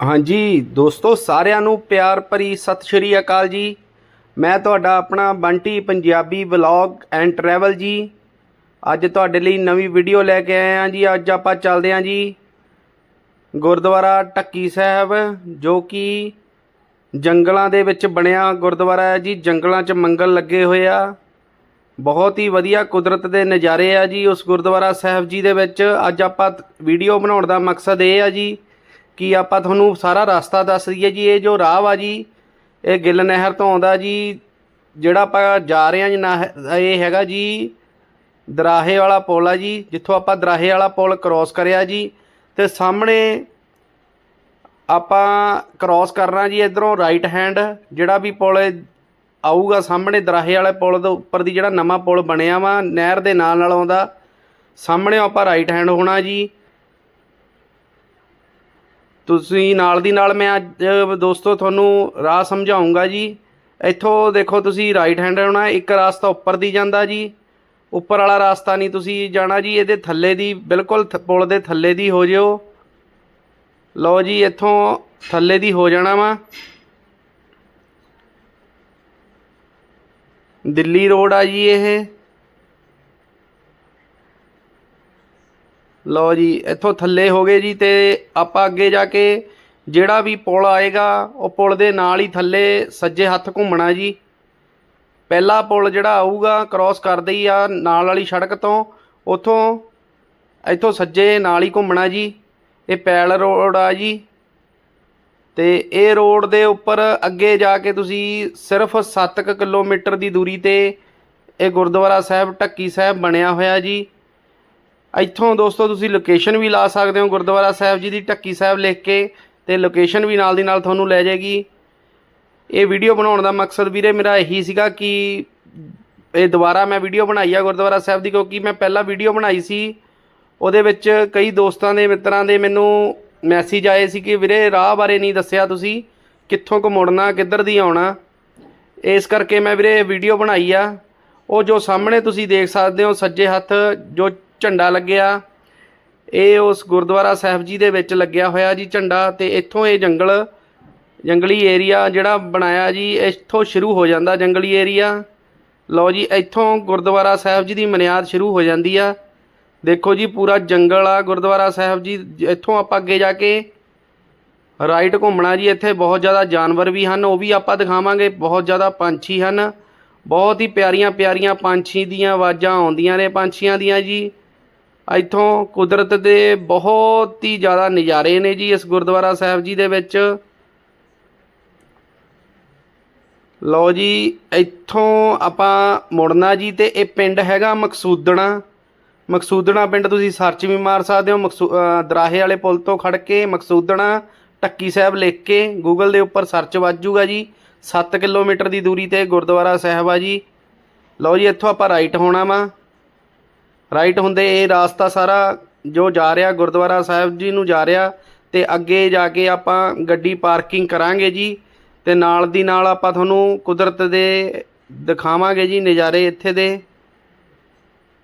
ਹਾਂਜੀ, ਦੋਸਤੋ, ਸਾਰਿਆਂ ਨੂੰ ਪਿਆਰ ਭਰੀ ਸਤਿ ਸ਼੍ਰੀ ਅਕਾਲ ਜੀ। ਮੈਂ ਤੁਹਾਡਾ ਆਪਣਾ Bunty Punjabi vlog and travel ਜੀ। ਅੱਜ ਤੁਹਾਡੇ ਲਈ ਨਵੀਂ ਵੀਡੀਓ ਲੈ ਕੇ ਆਏ ਹਾਂ ਜੀ। ਅੱਜ ਆਪਾਂ ਚੱਲਦੇ ਹਾਂ ਜੀ ਗੁਰਦੁਆਰਾ ਟੱਕੀ ਸਾਹਿਬ, ਜੋ ਕਿ ਜੰਗਲਾਂ ਦੇ ਵਿੱਚ ਬਣਿਆ ਗੁਰਦੁਆਰਾ ਹੈ ਜੀ। ਜੰਗਲਾਂ 'ਚ ਮੰਗਲ ਲੱਗੇ ਹੋਏ ਆ। ਬਹੁਤ ਹੀ ਵਧੀਆ ਕੁਦਰਤ ਦੇ ਨਜ਼ਾਰੇ ਆ ਜੀ ਉਸ ਗੁਰਦੁਆਰਾ ਸਾਹਿਬ ਜੀ ਦੇ ਵਿੱਚ। ਅੱਜ ਆਪਾਂ ਵੀਡੀਓ ਬਣਾਉਣ ਦਾ ਮਕਸਦ ਇਹ ਆ ਜੀ ਕਿ ਆਪਾਂ ਤੁਹਾਨੂੰ ਸਾਰਾ ਰਸਤਾ ਦੱਸ ਦਈਏ ਜੀ? ਇਹ ਜੋ ਰਾਹ ਵਾ ਜੀ, ਇਹ ਗਿੱਲ ਨਹਿਰ ਤੋਂ ਆਉਂਦਾ ਜੀ, ਜਿਹੜਾ ਆਪਾਂ ਜਾ ਰਹੇ ਹਾਂ ਜੀ, ਨਾ ਇਹ ਹੈਗਾ ਜੀ ਦਰਾਹੇ ਵਾਲਾ ਪੁਲ ਆ ਜੀ, ਜਿੱਥੋਂ ਆਪਾਂ ਦਰਾਹੇ ਵਾਲਾ ਪੁਲ ਕ੍ਰੋਸ ਕਰਿਆ ਜੀ ਤੇ ਸਾਹਮਣੇ ਆਪਾਂ ਕ੍ਰੋਸ ਕਰਨਾ ਜੀ ਇਧਰੋਂ ਰਾਈਟ ਹੈਂਡ ਜਿਹੜਾ ਵੀ ਪੁਲ ਆਊਗਾ ਸਾਹਮਣੇ ਦਰਾਹੇ ਵਾਲੇ ਪੁਲ ਦੇ ਉੱਪਰ ਦੀ ਜਿਹੜਾ ਨਵਾਂ ਪੁਲ ਬਣਿਆ ਵਾ, ਨਹਿਰ ਦੇ ਨਾਲ ਨਾਲ ਆਉਂਦਾ। ਸਾਹਮਣੇ ਆਪਾਂ ਰਾਈਟ ਹੈਂਡ ਹੋਣਾ ਜੀ। ਤੁਸੀਂ ਨਾਲ ਦੀ ਨਾਲ ਮੈਂ ਅੱਜ ਦੋਸਤੋ, ਤੁਹਾਨੂੰ ਰਾਹ ਸਮਝਾਉਂਗਾ ਜੀ। ਇੱਥੋਂ ਦੇਖੋ ਤੁਸੀਂ ਰਾਈਟ ਹੈਂਡ ਹੋਣਾ, ਇੱਕ ਰਸਤਾ ਉੱਪਰ ਦੀ ਜਾਂਦਾ ਜੀ। ਉੱਪਰ ਵਾਲਾ ਰਸਤਾ ਨਹੀਂ ਤੁਸੀਂ ਜਾਣਾ ਜੀ, ਇਹਦੇ ਥੱਲੇ ਦੀ, ਬਿਲਕੁਲ ਪੁਲ ਦੇ ਥੱਲੇ ਦੀ ਹੋ ਜਿਓ। ਲਓ ਜੀ, ਇੱਥੋਂ ਥੱਲੇ ਦੀ ਹੋ ਜਾਣਾ ਵਾ। ਦਿੱਲੀ ਰੋਡ ਆ ਜੀ ਇਹ। ਲਓ ਜੀ, ਇੱਥੋਂ ਥੱਲੇ ਹੋ ਗਏ ਜੀ ਤੇ ਆਪਾਂ ਅੱਗੇ ਜਾ ਕੇ ਜਿਹੜਾ ਵੀ ਪੁਲ ਆਏਗਾ, ਉਹ ਪੁਲ ਦੇ ਨਾਲ ਹੀ ਥੱਲੇ ਸੱਜੇ ਹੱਥ ਘੁੰਮਣਾ ਜੀ। ਪਹਿਲਾ ਪੁਲ ਜਿਹੜਾ ਆਊਗਾ ਕ੍ਰਾਸ ਕਰਦੇ ਹੀ ਆ ਨਾਲ ਵਾਲੀ ਸੜਕ ਤੋਂ। ਉਥੋਂ ਇੱਥੋਂ ਸੱਜੇ ਨਾਲ ਹੀ ਘੁੰਮਣਾ ਜੀ। ਇਹ ਪੈਲ ਰੋਡ ਆ ਜੀ। ਤੇ ਇਹ ਰੋਡ ਦੇ ਉੱਪਰ ਅੱਗੇ ਜਾ ਕੇ ਤੁਸੀਂ ਸਿਰਫ 7 ਕਿਲੋਮੀਟਰ ਦੀ ਦੂਰੀ ਤੇ ਇਹ ਗੁਰਦੁਆਰਾ ਸਾਹਿਬ ਟੱਕੀ ਸਾਹਿਬ ਬਣਿਆ ਹੋਇਆ ਜੀ। ਇੱਥੋਂ ਦੋਸਤੋ ਤੁਸੀਂ ਲੋਕੇਸ਼ਨ ਵੀ ਲਾ ਸਕਦੇ ਹੋ ਗੁਰਦੁਆਰਾ ਸਾਹਿਬ ਜੀ ਦੀ ਟੱਕੀ ਸਾਹਿਬ ਲਿਖ ਕੇ, ਤੇ ਲੋਕੇਸ਼ਨ ਵੀ ਨਾਲ ਦੀ ਨਾਲ ਤੁਹਾਨੂੰ ਲੈ ਜਾਏਗੀ। ਇਹ ਵੀਡੀਓ ਬਣਾਉਣ ਦਾ ਮਕਸਦ ਵੀਰੇ ਮੇਰਾ ਇਹੀ ਸੀਗਾ ਕਿ ਇਹ ਦੁਬਾਰਾ ਮੈਂ ਵੀਡੀਓ ਬਣਾਈ ਆ ਗੁਰਦੁਆਰਾ ਸਾਹਿਬ ਦੀ, ਕਿਉਂਕਿ ਮੈਂ ਪਹਿਲਾਂ ਵੀਡੀਓ ਬਣਾਈ ਸੀ। ਉਹਦੇ ਵਿੱਚ ਕਈ ਦੋਸਤਾਂ ਦੇ ਮਿੱਤਰਾਂ ਦੇ ਮੈਨੂੰ ਮੈਸੇਜ ਆਏ ਸੀ ਕਿ ਵੀਰੇ ਰਾਹ ਬਾਰੇ ਨਹੀਂ ਦੱਸਿਆ ਤੁਸੀਂ, ਕਿੱਥੋਂ ਕੁ ਮੁੜਨਾ, ਕਿੱਧਰ ਦੀ ਆਉਣਾ। ਇਸ ਕਰਕੇ ਮੈਂ ਵੀਰੇ ਵੀਡੀਓ ਬਣਾਈ ਆ। ਉਹ ਜੋ ਸਾਹਮਣੇ ਤੁਸੀਂ ਦੇਖ ਸਕਦੇ ਹੋ, ਸੱਜੇ ਹੱਥ ਜੋ ਝੰਡਾ ਲੱਗਿਆ। ਇਹ ਉਸ ਗੁਰਦੁਆਰਾ ਸਾਹਿਬ ਜੀ ਦੇ ਵਿੱਚ ਲੱਗਿਆ ਹੋਇਆ ਜੀ ਝੰਡਾ ਤੇ ਇੱਥੋਂ ਇਹ ਜੰਗਲ, ਜੰਗਲੀ ਏਰੀਆ ਜਿਹੜਾ ਬਣਾਇਆ ਜੀ, ਇੱਥੋਂ ਸ਼ੁਰੂ ਹੋ ਜਾਂਦਾ ਜੰਗਲੀ ਏਰੀਆ। ਲਓ ਜੀ, ਇੱਥੋਂ ਗੁਰਦੁਆਰਾ ਸਾਹਿਬ ਜੀ ਦੀ ਮਨਿਆਦ ਸ਼ੁਰੂ ਹੋ ਜਾਂਦੀ ਆ। ਦੇਖੋ ਜੀ, ਪੂਰਾ ਜੰਗਲ ਆ ਗੁਰਦੁਆਰਾ ਸਾਹਿਬ ਜੀ, ਇੱਥੋਂ ਆਪਾਂ ਅੱਗੇ ਜਾ ਕੇ ਰਾਈਟ ਘੁੰਮਣਾ ਜੀ, ਇੱਥੇ ਬਹੁਤ ਜ਼ਿਆਦਾ ਜਾਨਵਰ ਵੀ ਹਨ, ਉਹ ਵੀ ਆਪਾਂ ਦਿਖਾਵਾਂਗੇ, ਬਹੁਤ ਜ਼ਿਆਦਾ ਪੰਛੀ ਹਨ। ਬਹੁਤ ਹੀ ਪਿਆਰੀਆਂ ਪਿਆਰੀਆਂ ਪੰਛੀ ਦੀਆਂ ਆਵਾਜ਼ਾਂ ਆਉਂਦੀਆਂ ਨੇ, ਪੰਛੀਆਂ ਦੀਆਂ ਜੀ। ਇੱਥੋਂ ਕੁਦਰਤ ਦੇ ਬਹੁਤ ਹੀ ਜ਼ਿਆਦਾ ਨਜ਼ਾਰੇ ਨੇ ਜੀ ਇਸ ਗੁਰਦੁਆਰਾ ਸਾਹਿਬ ਜੀ ਦੇ ਵਿੱਚ। ਲਓ ਜੀ, ਇੱਥੋਂ ਆਪਾਂ ਮੁੜਨਾ ਜੀ ਤੇ ਇਹ ਪਿੰਡ ਹੈਗਾ ਮਕਸੂਦਣਾ। ਮਕਸੂਦਣਾ ਪਿੰਡ ਤੁਸੀਂ ਸਰਚ ਵੀ ਮਾਰ ਸਕਦੇ ਹੋ, ਮਕਸੂ ਦਰਾਹੇ ਵਾਲੇ ਪੁਲ ਤੋਂ ਖੜ ਕੇ ਮਕਸੂਦਣਾ, ਟੱਕੀ ਸਾਹਿਬ ਲਿਖ ਕੇ ਗੂਗਲ ਦੇ ਉੱਪਰ ਸਰਚ ਵੱਜੂਗਾ ਜੀ। 7 ਕਿਲੋਮੀਟਰ ਦੀ ਦੂਰੀ ਤੇ ਗੁਰਦੁਆਰਾ ਸਾਹਿਬ ਆ ਜੀ। ਲਓ ਜੀ, ਇੱਥੋਂ ਆਪਾਂ ਰਾਈਟ ਹੋਣਾ ਵਾ। ਰਾਈਟ ਹੁੰਦੇ, ਇਹ ਰਾਸਤਾ ਸਾਰਾ ਜੋ ਜਾ ਰਿਹਾ, ਗੁਰਦੁਆਰਾ ਸਾਹਿਬ ਜੀ ਨੂੰ ਜਾ ਰਿਹਾ ਤੇ ਅੱਗੇ ਜਾ ਕੇ ਆਪਾਂ ਗੱਡੀ ਪਾਰਕਿੰਗ ਕਰਾਂਗੇ ਜੀ ਤੇ ਨਾਲ ਦੀ ਨਾਲ ਆਪਾਂ ਤੁਹਾਨੂੰ ਕੁਦਰਤ ਦੇ ਦਿਖਾਵਾਂਗੇ ਜੀ ਨਜ਼ਾਰੇ ਇੱਥੇ ਦੇ।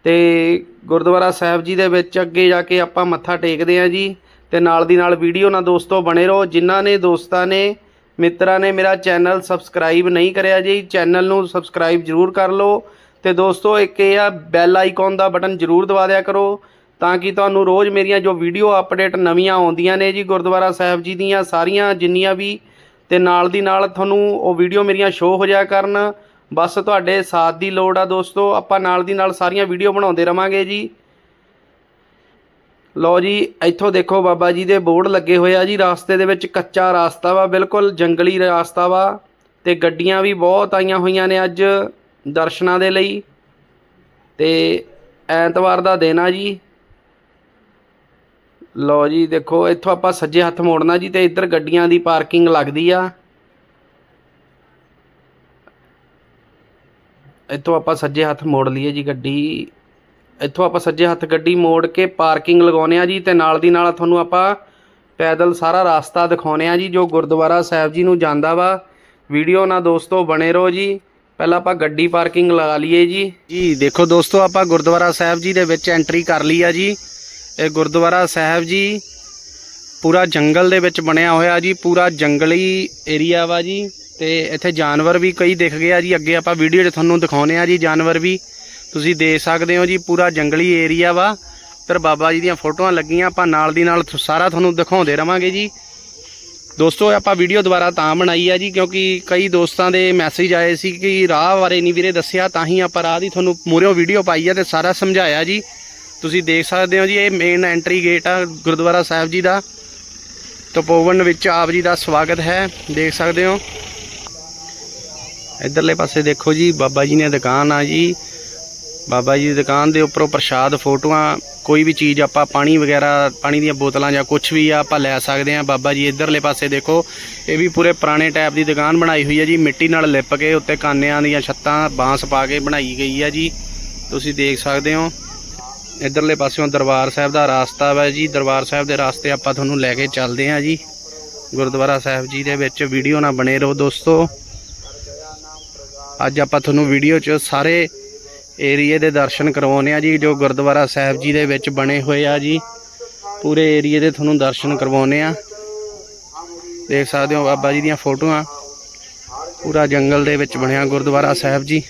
ਤੇ ਗੁਰਦੁਆਰਾ ਸਾਹਿਬ ਜੀ ਦੇ ਵਿੱਚ ਅੱਗੇ ਜਾ ਕੇ ਆਪਾਂ ਮੱਥਾ ਟੇਕਦੇ ਹਾਂ ਜੀ ਤੇ ਨਾਲ ਦੀ ਨਾਲ ਵੀਡੀਓ ਨਾਲ ਦੋਸਤੋ ਬਣੇ ਰਹੋ। ਜਿਨ੍ਹਾਂ ਨੇ ਦੋਸਤਾਂ ਨੇ, ਮਿੱਤਰਾਂ ਨੇ ਮੇਰਾ ਚੈਨਲ ਸਬਸਕ੍ਰਾਈਬ ਨਹੀਂ ਕਰਿਆ ਜੀ, ਚੈਨਲ ਨੂੰ ਸਬਸਕ੍ਰਾਈਬ ਜ਼ਰੂਰ ਕਰ ਲਓ। ਤੇ ਦੋਸਤੋ, ਇੱਕ ਇਹ ਆ ਬੈਲ ਆਈਕਨ ਦਾ ਬਟਨ ਜ਼ਰੂਰ ਦਬਾ ਦਿਆ ਕਰੋ, ਤਾਂ ਕਿ ਤੁਹਾਨੂੰ ਰੋਜ਼ ਮੇਰੀਆਂ ਜੋ ਵੀਡੀਓ ਅਪਡੇਟ ਨਵੀਆਂ ਆਉਂਦੀਆਂ ਨੇ ਜੀ ਗੁਰਦੁਆਰਾ ਸਾਹਿਬ ਜੀ ਦੀਆਂ, ਸਾਰੀਆਂ ਜਿੰਨੀਆਂ ਵੀ, ਤੇ ਨਾਲ ਦੀ ਨਾਲ ਤੁਹਾਨੂੰ ਉਹ ਵੀਡੀਓ ਮੇਰੀਆਂ ਸ਼ੋਅ ਹੋ ਜਾਇਆ ਕਰਨ। ਬਸ ਤੁਹਾਡੇ ਸਾਥ ਦੀ ਲੋੜ ਆ ਦੋਸਤੋ, ਆਪਾਂ ਨਾਲ ਦੀ ਨਾਲ ਸਾਰੀਆਂ ਵੀਡੀਓ ਬਣਾਉਂਦੇ ਰਵਾਂਗੇ ਜੀ। ਲਓ ਜੀ, ਇੱਥੋਂ ਦੇਖੋ ਬਾਬਾ ਜੀ ਦੇ ਬੋਰਡ ਲੱਗੇ ਹੋਏ ਆ ਜੀ, ਰਾਸਤੇ ਦੇ ਵਿੱਚ ਕੱਚਾ ਰਾਸਤਾ ਵਾ, ਬਿਲਕੁਲ ਜੰਗਲੀ ਰਾਸਤਾ ਵਾ, ਤੇ ਗੱਡੀਆਂ ਵੀ ਬਹੁਤ ਆਈਆਂ ਹੋਈਆਂ ਨੇ ਅੱਜ। ਦਰਸ਼ਨਾਂ ਦੇ ਲਈ। ਤੇ ਐਤਵਾਰ ਦਾ ਦਿਨ ਆ ਜੀ। ਲਓ ਜੀ, ਦੇਖੋ, ਇੱਥੋਂ ਆਪਾਂ ਸੱਜੇ ਹੱਥ ਮੋੜਨਾ ਜੀ ਤੇ ਇੱਧਰ ਗੱਡੀਆਂ ਦੀ ਪਾਰਕਿੰਗ ਲੱਗਦੀ ਆ। ਇੱਥੋਂ ਆਪਾਂ ਸੱਜੇ ਹੱਥ ਮੋੜ ਲਈਏ ਜੀ ਗੱਡੀ। ਇੱਥੋਂ ਆਪਾਂ ਸੱਜੇ ਹੱਥ ਗੱਡੀ ਮੋੜ ਕੇ ਪਾਰਕਿੰਗ ਲਗਾਉਨੇ ਆ ਜੀ ਤੇ ਨਾਲ ਦੀ ਨਾਲ ਤੁਹਾਨੂੰ ਆਪਾਂ ਪੈਦਲ ਸਾਰਾ ਰਾਸਤਾ ਦਿਖਾਉਨੇ ਆ ਜੀ ਜੋ ਗੁਰਦੁਆਰਾ ਸਾਹਿਬ ਜੀ ਨੂੰ ਜਾਂਦਾ ਵਾ। ਵੀਡੀਓ ਨਾਲ ਦੋਸਤੋ ਬਣੇ ਰਹੋ ਜੀ। ਪਹਿਲਾਂ ਆਪਾਂ ਗੱਡੀ ਪਾਰਕਿੰਗ ਲਗਾ ਲਈਏ ਜੀ। ਜੀ, ਦੇਖੋ ਦੋਸਤੋ, ਆਪਾਂ ਗੁਰਦੁਆਰਾ ਸਾਹਿਬ ਜੀ ਦੇ ਵਿੱਚ ਐਂਟਰੀ ਕਰ ਲਈ ਆ ਜੀ। ਇਹ ਗੁਰਦੁਆਰਾ ਸਾਹਿਬ ਜੀ ਪੂਰਾ ਜੰਗਲ ਦੇ ਵਿੱਚ ਬਣਿਆ ਹੋਇਆ ਜੀ, ਪੂਰਾ ਜੰਗਲੀ ਏਰੀਆ ਵਾ ਜੀ। ਤੇ ਇੱਥੇ ਜਾਨਵਰ ਵੀ ਕਈ ਦਿਖ ਗਏ ਆ ਜੀ। ਅੱਗੇ ਆਪਾਂ ਵੀਡੀਓ 'ਚ ਤੁਹਾਨੂੰ ਦਿਖਾਉਨੇ ਆ ਜੀ ਜਾਨਵਰ ਵੀ। ਤੁਸੀਂ ਦੇਖ ਸਕਦੇ ਹੋ ਜੀ, ਪੂਰਾ ਜੰਗਲੀ ਏਰੀਆ ਵਾ। ਫਿਰ ਬਾਬਾ ਜੀ ਦੀਆਂ ਫੋਟੋਆਂ ਲੱਗੀਆਂ, ਆਪਾਂ ਨਾਲ ਦੀ ਨਾਲ ਸਾਰਾ ਤੁਹਾਨੂੰ ਦਿਖਾਉਂਦੇ ਰਵਾਂਗੇ ਜੀ। ਦੋਸਤੋ, ਆਪਾਂ ਵੀਡੀਓ ਦੁਬਾਰਾ ਤਾਂ ਬਣਾਈ ਆ ਜੀ, ਕਿਉਂਕਿ ਕਈ ਦੋਸਤਾਂ ਦੇ ਮੈਸੇਜ ਆਏ ਸੀ ਕਿ ਰਾਹ ਬਾਰੇ ਨਹੀਂ ਵੀਰੇ ਦੱਸਿਆ, ਤਾਂ ਹੀ ਆਪਾਂ ਰਾਹ ਦੀ ਤੁਹਾਨੂੰ ਮੂਹਰਿਓਂ ਵੀਡੀਓ ਪਾਈ ਆ ਤੇ ਸਾਰਾ ਸਮਝਾਇਆ ਜੀ। ਤੁਸੀਂ ਦੇਖ ਸਕਦੇ ਹੋ ਜੀ, ਇਹ ਮੇਨ ਐਂਟਰੀ ਗੇਟ ਆ ਗੁਰਦੁਆਰਾ ਸਾਹਿਬ ਜੀ ਦਾ। ਤਪੋਵਨ ਵਿੱਚ ਆਪ ਜੀ ਦਾ ਸਵਾਗਤ ਹੈ, ਦੇਖ ਸਕਦੇ ਹੋ। ਇਧਰਲੇ ਪਾਸੇ ਦੇਖੋ ਜੀ, ਬਾਬਾ ਜੀ ਨੇ ਦੁਕਾਨ ਆ ਜੀ। ਬਾਬਾ ਜੀ ਦੀ ਦੁਕਾਨ ਦੇ ਉੱਪਰੋਂ ਪ੍ਰਸ਼ਾਦ ਫੋਟੋਆਂ ਕੋਈ ਵੀ ਚੀਜ਼ ਆਪਾਂ ਪਾਣੀ ਵਗੈਰਾ, ਪਾਣੀ ਦੀਆਂ ਬੋਤਲਾਂ ਜਾਂ ਕੁਝ ਵੀ ਆ ਆਪਾਂ ਲੈ ਸਕਦੇ ਆ ਬਾਬਾ ਜੀ ਇਧਰਲੇ ਪਾਸੇ ਦੇਖੋ, ਇਹ ਵੀ ਪੂਰੇ ਪੁਰਾਣੇ ਟਾਈਪ ਦੀ ਦੁਕਾਨ ਬਣਾਈ ਹੋਈ ਹੈ ਜੀ। ਮਿੱਟੀ ਨਾਲ ਲਿਪ ਕੇ ਉੱਤੇ ਕਾਨਿਆਂ ਦੀਆਂ ਛੱਤਾਂ, ਬਾਂਸ ਪਾ ਕੇ ਬਣਾਈ ਗਈ ਹੈ ਜੀ। ਤੁਸੀਂ ਦੇਖ ਸਕਦੇ ਹੋ, ਇਧਰਲੇ ਪਾਸਿਓਂ ਦਰਬਾਰ ਸਾਹਿਬ ਦਾ ਰਾਸਤਾ ਵਾ ਜੀ। ਦਰਬਾਰ ਸਾਹਿਬ ਦੇ ਰਾਸਤੇ ਆਪਾਂ ਤੁਹਾਨੂੰ ਲੈ ਕੇ ਚੱਲਦੇ ਹਾਂ ਜੀ। ਗੁਰਦੁਆਰਾ ਸਾਹਿਬ ਜੀ ਦੇ ਵਿੱਚ ਵੀਡੀਓ ਨਾਲ ਬਣੇ ਰਹੋ ਦੋਸਤੋ। ਅੱਜ ਆਪਾਂ ਤੁਹਾਨੂੰ ਵੀਡੀਓ 'ਚ ਸਾਰੇ ਏਰੀਏ ਦੇ ਦਰਸ਼ਨ ਕਰਵਾਉਨੇ ਆ ਜੀ, ਜੋ ਗੁਰਦੁਆਰਾ ਸਾਹਿਬ ਜੀ ਦੇ ਵਿੱਚ ਬਣੇ ਹੋਏ ਆ ਜੀ। ਪੂਰੇ ਏਰੀਏ ਦੇ ਤੁਹਾਨੂੰ ਦਰਸ਼ਨ ਕਰਵਾਉਨੇ ਆ। ਦੇਖ ਸਕਦੇ ਹੋ ਬਾਬਾ ਜੀ ਦੀਆਂ ਫੋਟੋਆਂ। ਪੂਰਾ ਜੰਗਲ ਦੇ ਵਿੱਚ ਬਣਿਆ ਗੁਰਦੁਆਰਾ ਸਾਹਿਬ ਜੀ।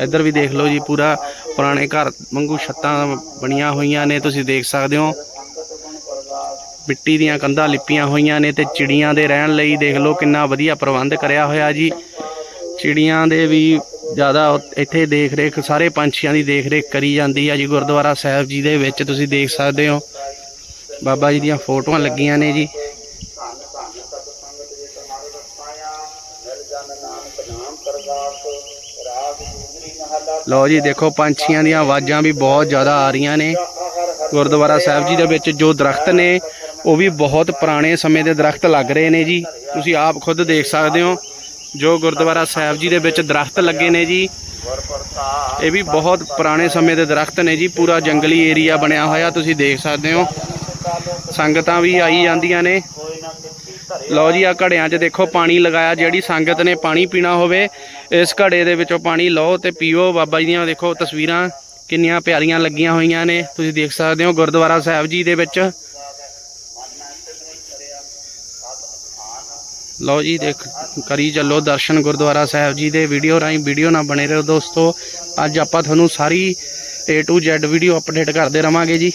ਇੱਧਰ ਵੀ ਦੇਖ ਲਓ ਜੀ, ਪੂਰਾ ਪੁਰਾਣੇ ਘਰ ਵਾਂਗੂ ਛੱਤਾਂ ਬਣੀਆਂ ਹੋਈਆਂ ਨੇ, ਤੁਸੀਂ ਦੇਖ ਸਕਦੇ ਹੋ। ਮਿੱਟੀ ਦੀਆਂ ਕੰਧਾਂ ਲਿਪੀਆਂ ਹੋਈਆਂ ਨੇ ਤੇ ਚਿੜੀਆਂ ਦੇ ਰਹਿਣ ਲਈ ਦੇਖ ਲਓ ਕਿੰਨਾ ਵਧੀਆ ਪ੍ਰਬੰਧ ਕਰਿਆ ਹੋਇਆ ਜੀ। ਚਿੜੀਆਂ ਦੇ ਵੀ ਜ਼ਿਆਦਾ ਇੱਥੇ ਦੇਖ ਰੇਖ ਸਾਰੇ ਪੰਛੀਆਂ ਦੀ ਦੇਖ ਰੇਖ ਕਰੀ ਜਾਂਦੀ ਆ ਜੀ, ਗੁਰਦੁਆਰਾ ਸਾਹਿਬ ਜੀ ਦੇ ਵਿੱਚ ਤੁਸੀਂ ਦੇਖ ਸਕਦੇ ਹੋ। ਬਾਬਾ ਜੀ ਦੀਆਂ ਫੋਟੋਆਂ ਲੱਗੀਆਂ ਨੇ ਜੀ। ਲਓ ਜੀ, ਦੇਖੋ, ਪੰਛੀਆਂ ਦੀਆਂ ਆਵਾਜ਼ਾਂ ਵੀ ਬਹੁਤ ਜ਼ਿਆਦਾ ਆ ਰਹੀਆਂ ਨੇ। ਗੁਰਦੁਆਰਾ ਸਾਹਿਬ ਜੀ ਦੇ ਵਿੱਚ ਜੋ ਦਰਖਤ ਨੇ, ਉਹ ਵੀ ਬਹੁਤ ਪੁਰਾਣੇ ਸਮੇਂ ਦੇ ਦਰਖਤ ਲੱਗ ਰਹੇ ਨੇ ਜੀ। ਤੁਸੀਂ ਆਪ ਖੁਦ ਦੇਖ ਸਕਦੇ ਹੋ। ਜੋ ਗੁਰਦੁਆਰਾ ਸਾਹਿਬ ਜੀ ਦੇ ਵਿੱਚ ਦਰਖਤ ਲੱਗੇ ਨੇ ਜੀ। ਇਹ ਵੀ ਬਹੁਤ ਪੁਰਾਣੇ ਸਮੇਂ ਦੇ ਦਰਖਤ ਨੇ ਜੀ, ਪੂਰਾ ਜੰਗਲੀ ਏਰੀਆ ਬਣਿਆ ਹੋਇਆ, ਤੁਸੀਂ ਦੇਖ ਸਕਦੇ ਹੋ। ਸੰਗਤਾਂ ਵੀ ਆਈ ਜਾਂਦੀਆਂ ਨੇ। ਲਓ ਜੀ ਆ ਘੜਿਆਂ 'ਚ ਦੇਖੋ ਪਾਣੀ ਲਗਾਇਆ, ਜਿਹੜੀ ਸੰਗਤ ਨੇ ਪਾਣੀ ਪੀਣਾ ਹੋਵੇ, ਇਸ ਘੜੇ ਦੇ ਵਿੱਚੋਂ ਪਾਣੀ ਲਓ ਤੇ ਪੀਓ। ਬਾਬਾ ਜੀ ਦੀਆਂ ਦੇਖੋ ਤਸਵੀਰਾਂ ਕਿੰਨੀਆਂ ਪਿਆਰੀਆਂ ਲੱਗੀਆਂ ਹੋਈਆਂ ਨੇ। ਤੁਸੀਂ ਦੇਖ ਸਕਦੇ ਹੋ ਗੁਰਦੁਆਰਾ ਸਾਹਿਬ ਜੀ ਦੇ ਵਿੱਚ। ਲਓ ਜੀ, ਦੇਖ, ਕਰੀ ਚੱਲੋ ਦਰਸ਼ਨ ਗੁਰਦੁਆਰਾ ਸਾਹਿਬ ਜੀ ਦੇ ਵੀਡੀਓ ਰਾਹੀਂ, ਵੀਡੀਓ ਨਾਲ ਬਣੇ ਰਹੋ ਦੋਸਤੋ। ਅੱਜ ਆਪਾਂ ਤੁਹਾਨੂੰ ਸਾਰੀ A to Z video update ਕਰਦੇ ਰਵਾਂਗੇ ਜੀ।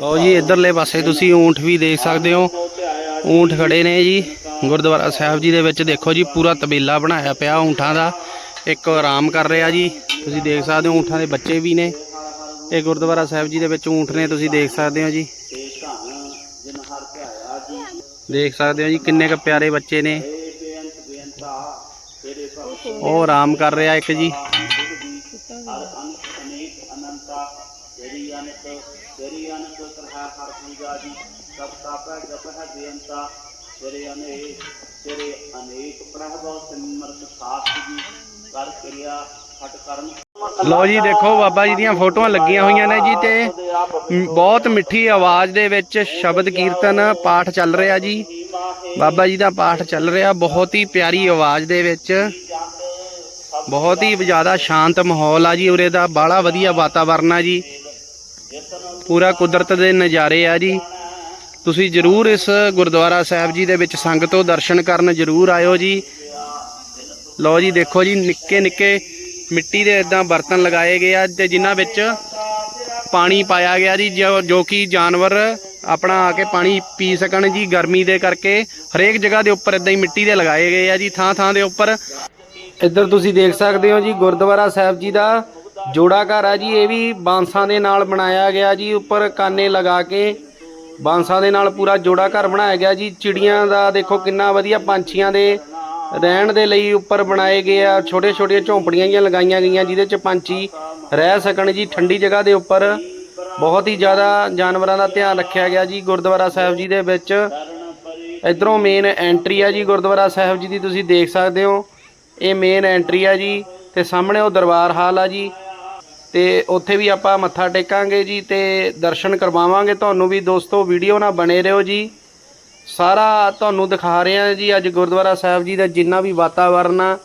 ਲਓ ਜੀ, ਇਧਰਲੇ ਪਾਸੇ ਤੁਸੀਂ ਊਂਠ ਵੀ ਦੇਖ ਸਕਦੇ ਹੋ। ਊਂਠ ਖੜੇ ਨੇ ਜੀ। ਗੁਰਦੁਆਰਾ ਸਾਹਿਬ ਜੀ ਦੇ ਵਿੱਚ ਦੇਖੋ ਜੀ, ਪੂਰਾ ਤਬੇਲਾ ਬਣਾਇਆ ਪਿਆ ਊਂਠਾਂ ਦਾ। ਇੱਕ ਆਰਾਮ ਕਰ ਰਿਹਾ ਜੀ। ਤੁਸੀਂ ਦੇਖ ਸਕਦੇ ਹੋ, ਊਂਠਾਂ ਦੇ ਬੱਚੇ ਵੀ ਨੇ। ਇਹ ਗੁਰਦੁਆਰਾ ਸਾਹਿਬ ਜੀ ਦੇ ਵਿੱਚ ਊਂਠ ਨੇ, ਤੁਸੀਂ ਦੇਖ ਸਕਦੇ ਹੋ ਜੀ। ਦੇਖ ਸਕਦੇ ਹੋ ਜੀ, ਕਿੰਨੇ ਕੁ ਪਿਆਰੇ ਬੱਚੇ ਨੇ। ਉਹ ਆਰਾਮ ਕਰ ਰਿਹਾ ਇੱਕ ਜੀ। ਅਨੇਕ ਸਿਮਰਤ ਸਾਥ ਜੀ ਕਰ ਕਿਰਿਆ ਹਟ ਕਰਮ। ਲਓ ਜੀ, ਦੇਖੋ ਬਾਬਾ ਜੀ ਦੀਆਂ ਫੋਟੋਆਂ ਲੱਗੀਆਂ ਹੋਈਆਂ ਨੇ ਜੀ ਤੇ ਬਹੁਤ ਮਿੱਠੀ ਆਵਾਜ਼ ਦੇ ਵਿੱਚ ਸ਼ਬਦ ਕੀਰਤਨ ਪਾਠ ਚੱਲ ਰਿਹਾ ਜੀ। ਬਾਬਾ ਜੀ ਦਾ ਪਾਠ ਚੱਲ ਰਿਹਾ, ਬਹੁਤ ਹੀ ਪਿਆਰੀ ਆਵਾਜ਼ ਦੇ ਵਿੱਚ। ਬਹੁਤ ਹੀ ਜ਼ਿਆਦਾ ਸ਼ਾਂਤ ਮਾਹੌਲ ਆ ਜੀ ਉਰੇ ਦਾ, ਬਾਹਲਾ ਵਧੀਆ ਵਾਤਾਵਰਨ ਆ ਜੀ। ਪੂਰਾ ਕੁਦਰਤ ਦੇ ਨਜ਼ਾਰੇ ਆ ਜੀ। ਤੁਸੀਂ ਜਰੂਰ ਇਸ ਗੁਰਦੁਆਰਾ ਸਾਹਿਬ ਜੀ ਦੇ ਵਿੱਚ ਸੰਗਤੋਂ ਦਰਸ਼ਨ ਕਰਨ ਜਰੂਰ ਆਇਓ ਜੀ। ਲਓ ਜੀ, ਦੇਖੋ ਜੀ, ਨਿੱਕੇ ਨਿੱਕੇ ਮਿੱਟੀ ਦੇ ਇਦਾਂ ਬਰਤਨ ਲਗਾਏ ਗਏ ਆ ਤੇ ਜਿਨ੍ਹਾਂ ਵਿੱਚ ਪਾਣੀ ਪਾਇਆ ਗਿਆ ਜੀ, ਜੋ ਕਿ ਜਾਨਵਰ ਆਪਣਾ ਆ ਕੇ ਪਾਣੀ ਪੀ ਸਕਣ ਜੀ ਗਰਮੀ ਦੇ ਕਰਕੇ। ਹਰੇਕ ਜਗ੍ਹਾ ਦੇ ਉੱਪਰ ਇਦਾਂ ਹੀ ਮਿੱਟੀ ਦੇ ਲਗਾਏ ਗਏ ਆ ਜੀ ਥਾਂ ਥਾਂ ਦੇ ਉੱਪਰ। ਇੱਧਰ ਤੁਸੀਂ ਦੇਖ ਸਕਦੇ ਹੋ ਜੀ, ਗੁਰਦੁਆਰਾ ਸਾਹਿਬ ਜੀ ਦਾ ਜੋੜਾ ਘਰ ਆ ਜੀ, ਇਹ ਵੀ ਬਾਂਸਾਂ ਦੇ ਨਾਲ ਬਣਾਇਆ ਗਿਆ ਜੀ, ਉੱਪਰ ਕਾਨੇ ਲਗਾ ਕੇ ਬਾਂਸਾਂ ਦੇ ਨਾਲ ਪੂਰਾ ਜੋੜਾ ਘਰ ਬਣਾਇਆ ਗਿਆ ਜੀ। ਚਿੜੀਆਂ ਦਾ ਦੇਖੋ ਕਿੰਨਾ ਵਧੀਆ ਪੰਛੀਆਂ ਦੇ ਰਹਿਣ ਦੇ ਲਈ ਉੱਪਰ ਬਣਾਏ ਗਏ ਆ ਛੋਟੇ ਛੋਟੀਆਂ ਝੌਂਪੜੀਆਂ ਜਿਹੀਆਂ ਲਗਾਈਆਂ ਗਈਆਂ, ਜਿਹਦੇ 'ਚ ਪੰਛੀ ਰਹਿ ਸਕਣ ਜੀ। ਠੰਡੀ ਜਗ੍ਹਾ ਦੇ ਉੱਪਰ ਬਹੁਤ ਹੀ ਜ਼ਿਆਦਾ ਜਾਨਵਰਾਂ ਦਾ ਧਿਆਨ ਰੱਖਿਆ ਗਿਆ ਜੀ ਗੁਰਦੁਆਰਾ ਸਾਹਿਬ ਜੀ ਦੇ ਵਿੱਚ। ਇਧਰੋਂ ਮੇਨ ਐਂਟਰੀ ਆ ਜੀ ਗੁਰਦੁਆਰਾ ਸਾਹਿਬ ਜੀ ਦੀ, ਤੁਸੀਂ ਦੇਖ ਸਕਦੇ ਹੋ। ਇਹ ਮੇਨ ਐਂਟਰੀ ਆ ਜੀ ਤੇ ਸਾਹਮਣੇ ਉਹ ਦਰਬਾਰ ਹਾਲ ਆ ਜੀ। ਤੇ ਉੱਥੇ ਵੀ ਆਪਾਂ ਮੱਥਾ ਟੇਕਾਂਗੇ ਜੀ ਤੇ ਦਰਸ਼ਨ ਕਰਵਾਵਾਂਗੇ। ਤੁਹਾਨੂੰ ਵੀ ਦੋਸਤੋ ਵੀਡੀਓ ਨਾਲ ਬਣੇ ਰਹੋ ਜੀ। ਸਾਰਾ ਤੁਹਾਨੂੰ ਦਿਖਾ ਰਹੇ ਹਾਂ ਜੀ, ਅੱਜ ਗੁਰਦੁਆਰਾ ਸਾਹਿਬ ਜੀ ਦਾ ਜਿੰਨਾ ਵੀ ਵਾਤਾਵਰਨ ਆ,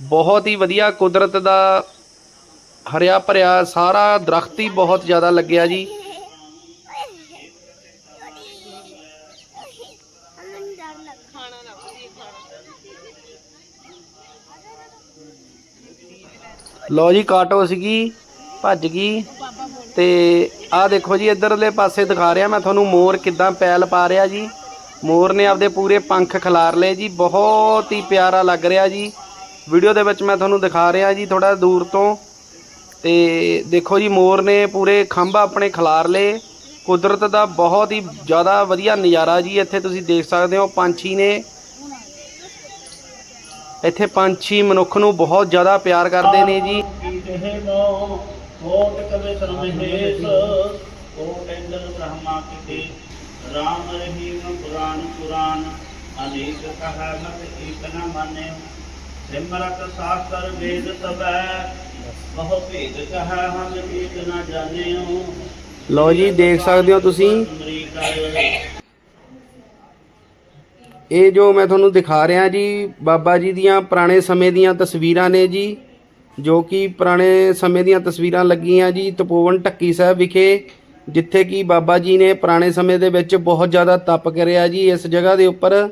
ਬਹੁਤ ਹੀ ਵਧੀਆ ਕੁਦਰਤ ਦਾ ਹਰਿਆ ਭਰਿਆ ਸਾਰਾ ਦਰਖਤ ਹੀ ਬਹੁਤ ਜ਼ਿਆਦਾ ਲੱਗਿਆ ਜੀ। ਲੋ ਜੀ, ਕਾਟੋ ਸੀਗੀ, ਭੱਜ ਗਈ ਤੇ ਆਹ ਦੇਖੋ ਜੀ, ਇਧਰਲੇ ਪਾਸੇ ਦਿਖਾ ਰਿਹਾ ਮੈਂ ਤੁਹਾਨੂੰ, ਮੋਰ ਕਿਦਾਂ ਪੈਲ ਪਾ ਰਿਹਾ ਜੀ। ਮੋਰ ਨੇ ਆਪਦੇ ਪੂਰੇ ਪੰਖ ਖਿਲਾਰ ਲਏ ਜੀ, ਬਹੁਤ ਹੀ ਪਿਆਰਾ ਲੱਗ ਰਿਹਾ ਜੀ। ਵੀਡੀਓ ਦੇ ਵਿੱਚ ਮੈਂ ਤੁਹਾਨੂੰ ਦਿਖਾ ਰਿਹਾ ਜੀ ਥੋੜਾ ਦੂਰ ਤੋਂ। ਤੇ ਦੇਖੋ ਜੀ, ਮੋਰ ਨੇ ਪੂਰੇ ਖੰਭ ਆਪਣੇ ਖਿਲਾਰ ਲਏ। ਕੁਦਰਤ ਦਾ ਬਹੁਤ ਹੀ ਜ਼ਿਆਦਾ ਵਧੀਆ ਨਜ਼ਾਰਾ ਜੀ, ਇੱਥੇ ਤੁਸੀਂ ਦੇਖ ਸਕਦੇ ਹੋ, ਪੰਛੀ ਨੇ। ਇੱਥੇ ਪੰਛੀ ਮਨੁੱਖ ਨੂੰ ਬਹੁਤ ਜ਼ਿਆਦਾ ਪਿਆਰ ਕਰਦੇ ਨੇ ਜੀ। ਕੋਟ ਕਵੇ ਸਰਮਹੇਸ ਕੋਟ ਇੰਦਰ ਬ੍ਰਹਮਾ ਕੀਤੇ ਰਾਮ ਰਹੀਮ ਪੁਰਾਨ ਪੁਰਾਨ, ਅਨੇਕ ਕਹਾ ਮਤ ਏਕ ਨ ਮਾਨੇ। ਸਿਮਰਤ ਸਾਸਤਰ ਵੇਦ ਸਬੈ ਬਹੁ ਭੇਦ ਕਹਾ ਹਮ ਏਕ ਨ ਜਾਣਿਓ। ਲਓ ਜੀ, ਦੇਖ ਸਕਦੇ ਹੋ ਤੁਸੀਂ। ਇਹ ਜੋ ਮੈਂ ਤੁਹਾਨੂੰ ਦਿਖਾ ਰਿਹਾ ਜੀ, ਬਾਬਾ ਜੀ ਦੀਆਂ ਪੁਰਾਣੇ ਸਮੇਂ ਦੀਆਂ ਤਸਵੀਰਾਂ ਨੇ ਜੀ, ਜੋ ਕਿ ਪੁਰਾਣੇ ਸਮੇਂ ਦੀਆਂ ਤਸਵੀਰਾਂ ਲੱਗੀਆਂ ਜੀ, ਤਪੋਵਨ ਢੱਕੀ ਸਾਹਿਬ ਵਿਖੇ। ਜਿੱਥੇ ਕਿ ਬਾਬਾ ਜੀ ਨੇ ਪੁਰਾਣੇ ਸਮੇਂ ਦੇ ਵਿੱਚ ਬਹੁਤ ਜ਼ਿਆਦਾ ਤਪ ਕਰਿਆ ਜੀ, ਇਸ ਜਗ੍ਹਾ ਦੇ ਉੱਪਰ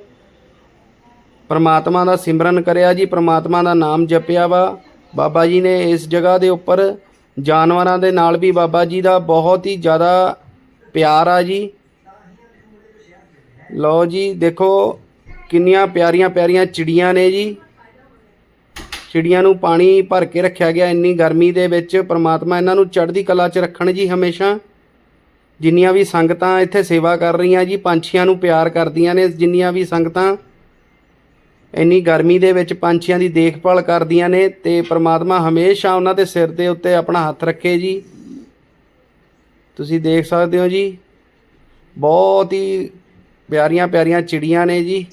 ਪਰਮਾਤਮਾ ਦਾ ਸਿਮਰਨ ਕਰਿਆ ਜੀ, ਪਰਮਾਤਮਾ ਦਾ ਨਾਮ ਜਪਿਆ ਵਾ। ਬਾਬਾ ਜੀ ਨੇ ਇਸ ਜਗ੍ਹਾ ਦੇ ਉੱਪਰ ਜਾਨਵਰਾਂ ਦੇ ਨਾਲ ਵੀ ਬਾਬਾ ਜੀ ਦਾ ਬਹੁਤ ਹੀ ਜ਼ਿਆਦਾ ਪਿਆਰ ਆ ਜੀ। ਲਓ ਜੀ, ਦੇਖੋ ਕਿੰਨੀਆਂ ਪਿਆਰੀਆਂ ਪਿਆਰੀਆਂ ਚਿੜੀਆਂ ਨੇ ਜੀ। ਚਿੜੀਆਂ ਨੂੰ ਪਾਣੀ ਭਰ ਕੇ ਰੱਖਿਆ ਗਿਆ, ਇੰਨੀ ਗਰਮੀ ਦੇ ਵਿੱਚ ਪਰਮਾਤਮਾ ਇਹਨਾਂ ਨੂੰ ਚੜ੍ਹਦੀ ਕਲਾ 'ਚ ਰੱਖਣ ਜੀ ਹਮੇਸ਼ਾ। ਜਿੰਨੀਆਂ ਵੀ ਸੰਗਤਾਂ ਇੱਥੇ ਸੇਵਾ ਕਰ ਰਹੀਆਂ ਜੀ, ਪੰਛੀਆਂ ਨੂੰ ਪਿਆਰ ਕਰਦੀਆਂ ਨੇ, ਜਿੰਨੀਆਂ ਵੀ ਸੰਗਤਾਂ ਇੰਨੀ ਗਰਮੀ ਦੇ ਵਿੱਚ ਪੰਛੀਆਂ ਦੀ ਦੇਖਭਾਲ ਕਰਦੀਆਂ ਨੇ ਤੇ ਪ੍ਰਮਾਤਮਾ ਹਮੇਸ਼ਾ ਉਹਨਾਂ ਦੇ ਸਿਰ ਦੇ ਉੱਤੇ ਆਪਣਾ ਹੱਥ ਰੱਖੇ ਜੀ। ਤੁਸੀਂ ਦੇਖ ਸਕਦੇ ਹੋ ਜੀ, ਬਹੁਤ ਹੀ ਪਿਆਰੀਆਂ ਪਿਆਰੀਆਂ ਚਿੜੀਆਂ ਨੇ ਜੀ।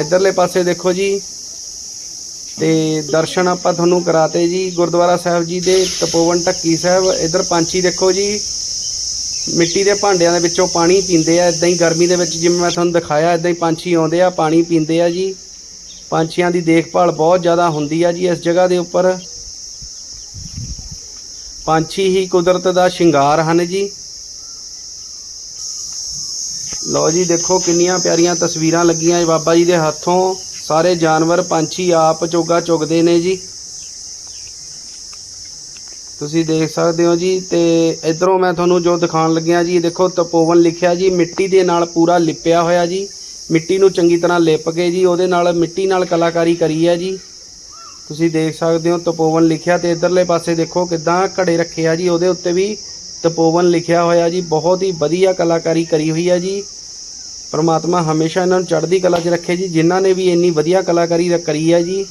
ਇਧਰਲੇ ਪਾਸੇ ਦੇਖੋ ਜੀ, ਤੇ ਦਰਸ਼ਨ ਆਪਾਂ ਤੁਹਾਨੂੰ ਕਰਾਤੇ ਜੀ, ਗੁਰਦੁਆਰਾ ਸਾਹਿਬ ਜੀ ਦੇ, ਤਪੋਵਨ ਢੱਕੀ ਸਾਹਿਬ, ਇਧਰ ਪੰਛੀ ਦੇਖੋ ਜੀ। ਮਿੱਟੀ ਦੇ ਭਾਂਡਿਆਂ ਦੇ ਵਿੱਚੋਂ ਪਾਣੀ ਪੀਂਦੇ ਆ ਇਦਾਂ ਹੀ ਗਰਮੀ ਦੇ ਵਿੱਚ ਜਿਵੇਂ ਮੈਂ ਤੁਹਾਨੂੰ ਦਿਖਾਇਆ ਇਦਾਂ ਹੀ ਪੰਛੀ ਆਉਂਦੇ ਆ, ਪਾਣੀ ਪੀਂਦੇ ਆ ਜੀ। ਪੰਛੀਆਂ ਦੀ ਦੇਖਭਾਲ ਬਹੁਤ ਜ਼ਿਆਦਾ ਹੁੰਦੀ ਆ ਜੀ ਇਸ ਜਗ੍ਹਾ ਦੇ ਉੱਪਰ। ਪੰਛੀ ਹੀ ਕੁਦਰਤ ਦਾ ਸ਼ਿੰਗਾਰ ਹਨ ਜੀ। ਲਓ ਜੀ, ਦੇਖੋ ਕਿੰਨੀਆਂ ਪਿਆਰੀਆਂ ਤਸਵੀਰਾਂ ਲੱਗੀਆਂ ਬਾਬਾ ਜੀ ਦੇ ਹੱਥੋਂ। ਸਾਰੇ ਜਾਨਵਰ ਪੰਛੀ ਆਪ ਚੋਗਾ ਚੁਗਦੇ ਨੇ ਜੀ। ਤੁਸੀਂ ਦੇਖ ਸਕਦੇ ਹੋ ਜੀ ਤੇ ਇਧਰੋਂ ਮੈਂ ਤੁਹਾਨੂੰ ਜੋ ਦਿਖਾਉਣ ਲੱਗਿਆ ਜੀ ਦੇਖੋ ਤਪੋਵਨ ਲਿਖਿਆ ਜੀ, ਮਿੱਟੀ ਦੇ ਨਾਲ ਪੂਰਾ ਲਿਪਿਆ ਹੋਇਆ ਜੀ। ਮਿੱਟੀ ਨੂੰ ਚੰਗੀ ਤਰ੍ਹਾਂ ਲਿਪ ਕੇ ਜੀ, ਉਹਦੇ ਨਾਲ ਮਿੱਟੀ ਨਾਲ ਕਲਾਕਾਰੀ ਕਰੀ ਹੈ ਜੀ। ਤੁਸੀਂ ਦੇਖ ਸਕਦੇ ਹੋ ਤਪੋਵਨ ਲਿਖਿਆ ਤੇ ਇਧਰਲੇ ਪਾਸੇ ਦੇਖੋ ਕਿਦਾਂ ਘੜੇ ਰੱਖੇ ਆ ਜੀ, ਉਹਦੇ ਉੱਤੇ ਵੀ ਤਪੋਵਨ ਲਿਖਿਆ ਹੋਇਆ ਜੀ, ਬਹੁਤ ਹੀ ਵਧੀਆ ਕਲਾਕਾਰੀ ਕਰੀ ਹੋਈ ਹੈ ਜੀ। ਪਰਮਾਤਮਾ ਹਮੇਸ਼ਾ ਇਹਨਾਂ ਨੂੰ ਚੜ੍ਹਦੀ ਕਲਾ 'ਚ ਰੱਖੇ ਜੀ, ਜਿਨ੍ਹਾਂ ਨੇ ਵੀ ਇੰਨੀ ਵਧੀਆ ਕਲਾਕਾਰੀ ਰ- ਕਰੀ ਹੈ ਜੀ।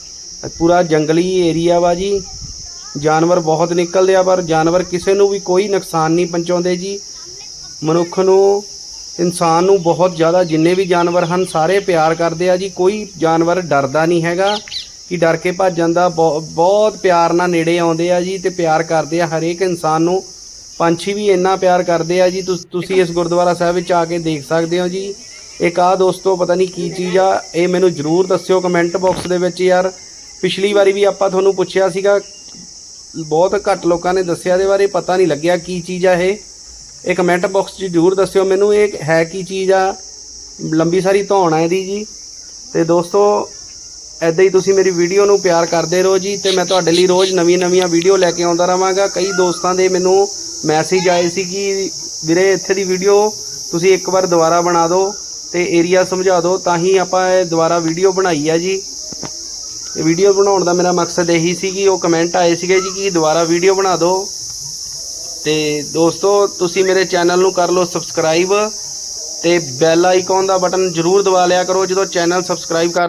ਪੂਰਾ ਜੰਗਲੀ ਏਰੀਆ ਵਾ ਜੀ। ਜਾਨਵਰ ਬਹੁਤ ਨਿਕਲਦੇ ਆ, ਪਰ ਜਾਨਵਰ ਕਿਸੇ ਨੂੰ ਵੀ ਕੋਈ ਨੁਕਸਾਨ ਨਹੀਂ ਪਹੁੰਚਾਉਂਦੇ ਜੀ। ਮਨੁੱਖ ਨੂੰ, ਇਨਸਾਨ ਨੂੰ ਬਹੁਤ ਜ਼ਿਆਦਾ ਜਿੰਨੇ ਵੀ ਜਾਨਵਰ ਹਨ, ਸਾਰੇ ਪਿਆਰ ਕਰਦੇ ਆ ਜੀ। ਕੋਈ ਜਾਨਵਰ ਡਰਦਾ ਨਹੀਂ ਹੈਗਾ ਕਿ ਡਰ ਕੇ ਭੱਜ ਜਾਂਦਾ। ਬਹੁ- ਬਹੁਤ ਪਿਆਰ ਨਾਲ ਨੇੜੇ ਆਉਂਦੇ ਆ ਜੀ ਤੇ ਪਿਆਰ ਕਰਦੇ ਆ। ਹਰੇਕ ਇਨਸਾਨ ਨੂੰ ਪੰਛੀ ਵੀ ਇੰਨਾ ਪਿਆਰ ਕਰਦੇ ਆ ਜੀ। ਤੁਸੀਂ ਇਸ ਗੁਰਦੁਆਰਾ ਸਾਹਿਬ ਵਿੱਚ ਆ ਕੇ ਦੇਖ ਸਕਦੇ ਹੋ ਜੀ। ਇੱਕ ਆ ਦੋਸਤੋ, ਪਤਾ ਨਹੀਂ ਕੀ ਚੀਜ਼ ਆ, ਇਹ ਮੈਨੂੰ ਜਰੂਰ ਦੱਸਿਓ ਕਮੈਂਟ ਬਾਕਸ ਦੇ ਵਿੱਚ ਯਾਰ। ਪਿਛਲੀ ਵਾਰੀ ਵੀ ਆਪਾਂ ਤੁਹਾਨੂੰ ਪੁੱਛਿਆ ਸੀਗਾ ਬਹੁਤ ਘੱਟ ਲੋਕਾਂ ਨੇ ਦੱਸਿਆ, ਇਹਦੇ ਬਾਰੇ ਪਤਾ ਨਹੀਂ ਲੱਗਿਆ ਕੀ ਚੀਜ਼ ਆ ਇਹ। ਇਹ ਕਮੈਂਟ ਬਾਕਸ 'ਚ ਜਰੂਰ ਦੱਸਿਓ ਮੈਨੂੰ, ਇਹ ਹੈ ਕੀ ਚੀਜ਼ ਆ? ਲੰਬੀ ਸਾਰੀ ਧੌਣ ਆ ਇਹਦੀ ਜੀ। ਤੇ ਦੋਸਤੋ ਐਦਾਂ ਹੀ ਤੁਸੀਂ ਮੇਰੀ ਵੀਡੀਓ ਨੂੰ ਪਿਆਰ ਕਰਦੇ ਰਹੋ ਜੀ, ਤੇ ਮੈਂ ਤੁਹਾਡੇ ਲਈ ਰੋਜ਼ ਨਵੀਆਂ-ਨਵੀਆਂ ਵੀਡੀਓ ਲੈ ਕੇ ਆਉਂਦਾ ਰਵਾਂਗਾ ਕਈ ਦੋਸਤਾਂ ਦੇ ਮੈਨੂੰ ਮੈਸੇਜ ਆਏ ਸੀ ਕਿ, ਵੀਰੇ, ਇੱਥੇ ਦੀ ਵੀਡੀਓ ਤੁਸੀਂ ਇੱਕ ਵਾਰ ਦੁਬਾਰਾ ਬਣਾ ਦਿਓ ਤੇ ਏਰੀਆ ਸਮਝਾ ਦਿਓ, ਤਾਂ ਹੀ ਆਪਾਂ ਇਹ ਦੁਬਾਰਾ ਵੀਡੀਓ ਬਣਾਈ ਆ ਜੀ। ਇਹ ਵੀਡੀਓ ਬਣਾਉਣ ਦਾ ਮੇਰਾ ਮਕਸਦ ਇਹੀ ਸੀ ਕਿ ਉਹ ਕਮੈਂਟ ਆਏ ਸੀਗੇ ਜੀ ਕਿ ਦੁਬਾਰਾ ਵੀਡੀਓ ਬਣਾ ਦਿਓ। ਤੇ ਦੋਸਤੋ, ਤੁਸੀਂ ਮੇਰੇ ਚੈਨਲ ਨੂੰ ਕਰ ਲਓ ਸਬਸਕ੍ਰਾਈਬ ਤੇ ਬੈਲ ਆਈਕਨ ਦਾ ਬਟਨ ਜ਼ਰੂਰ ਦਬਾ ਲਿਆ ਕਰੋ। ਜਦੋਂ ਚੈਨਲ ਸਬਸਕ੍ਰਾਈਬ ਕਰ